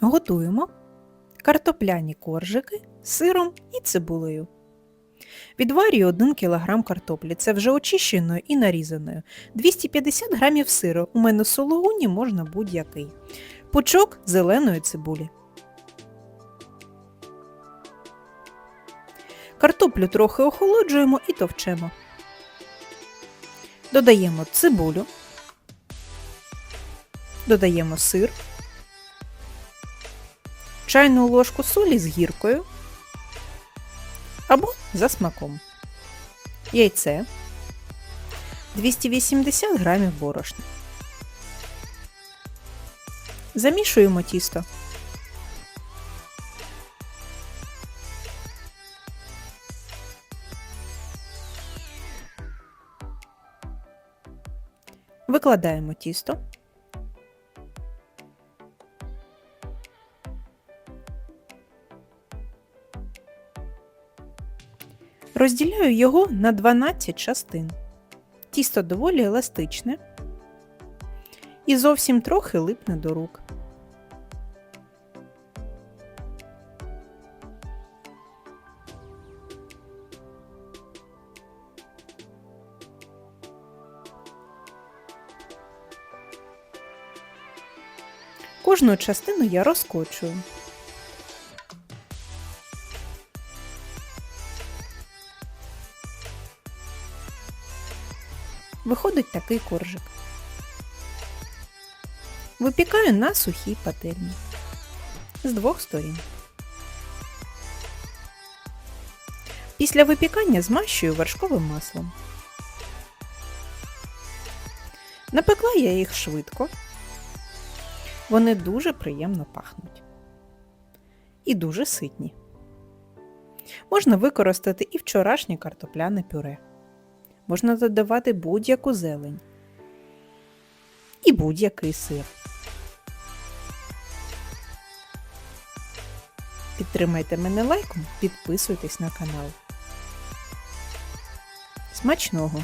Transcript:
Готуємо картопляні коржики з сиром і цибулею. Відварюю 1 кг картоплі, це вже очищеною і нарізаною. 250 г сиру, у мене сологуні можна будь-який. Пучок зеленої цибулі. Картоплю трохи охолоджуємо і товчемо. Додаємо цибулю. Додаємо сир, чайну ложку солі з гіркою або за смаком, яйце, 280 грамів борошна. Замішуємо тісто. Викладаємо тісто. Розділяю його на 12 частин. Тісто доволі еластичне і зовсім трохи липне до рук. Кожну частину я розкочую. Виходить такий коржик. Випікаю на сухій пательні з двох сторін. Після випікання змащую вершковим маслом. Напекла я їх швидко. Вони дуже приємно пахнуть. І дуже ситні. Можна використати і вчорашнє картопляне пюре. Можна додавати будь-яку зелень і будь-який сир. Підтримайте мене лайком, підписуйтесь на канал. Смачного!